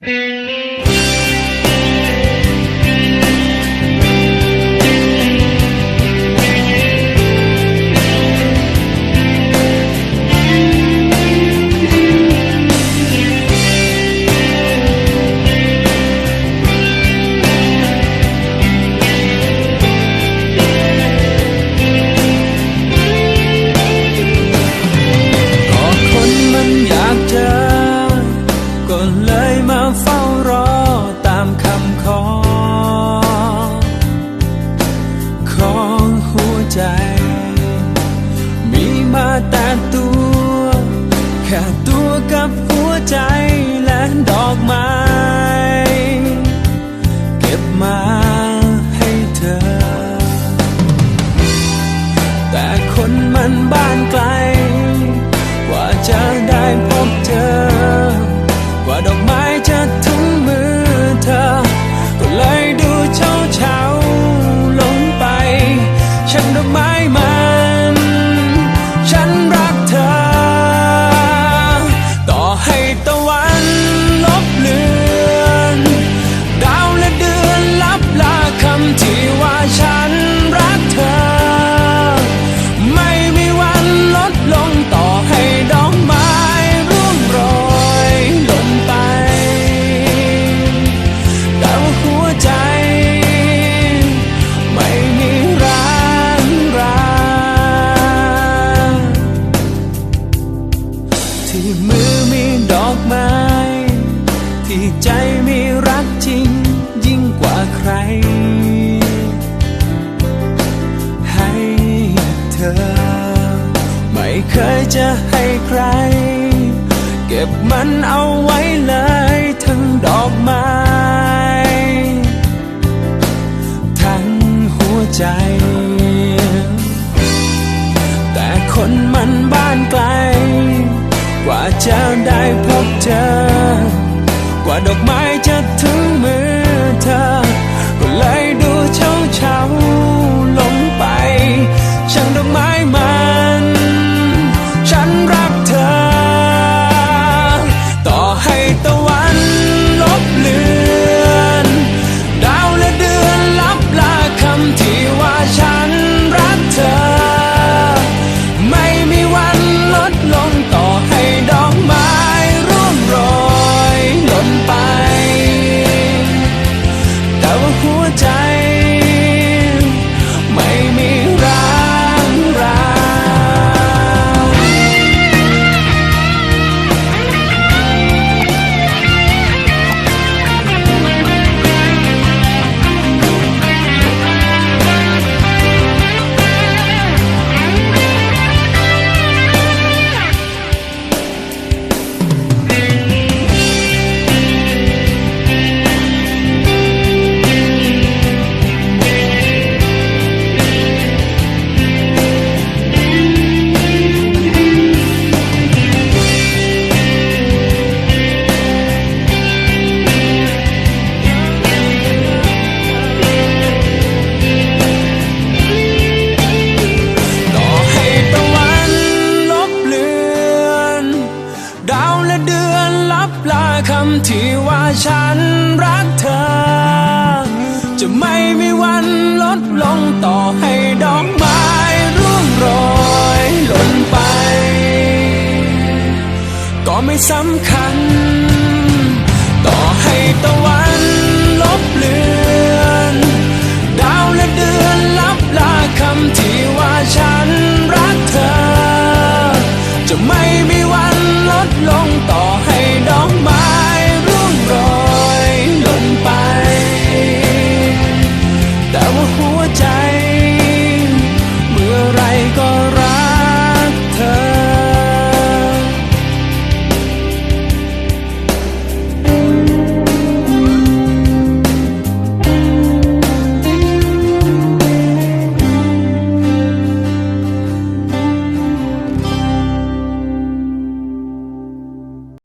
Música ใจมีมาแต่ตัวแค่ตัวกับหัวใจและดอกไม้เก็บมาให้เธอ แต่คนมันบ้านไกลกว่าจะ ocean of my ยจะให้ใคร เก็บมันเอาไว้เลยทั้งดอกไม้ทั้งหัวใจ แต่คนมันบ้านไกล กว่าจะได้พบเจอกว่าดอกำที่ว่าฉันรักเธอ จะไม่มีวันลดลง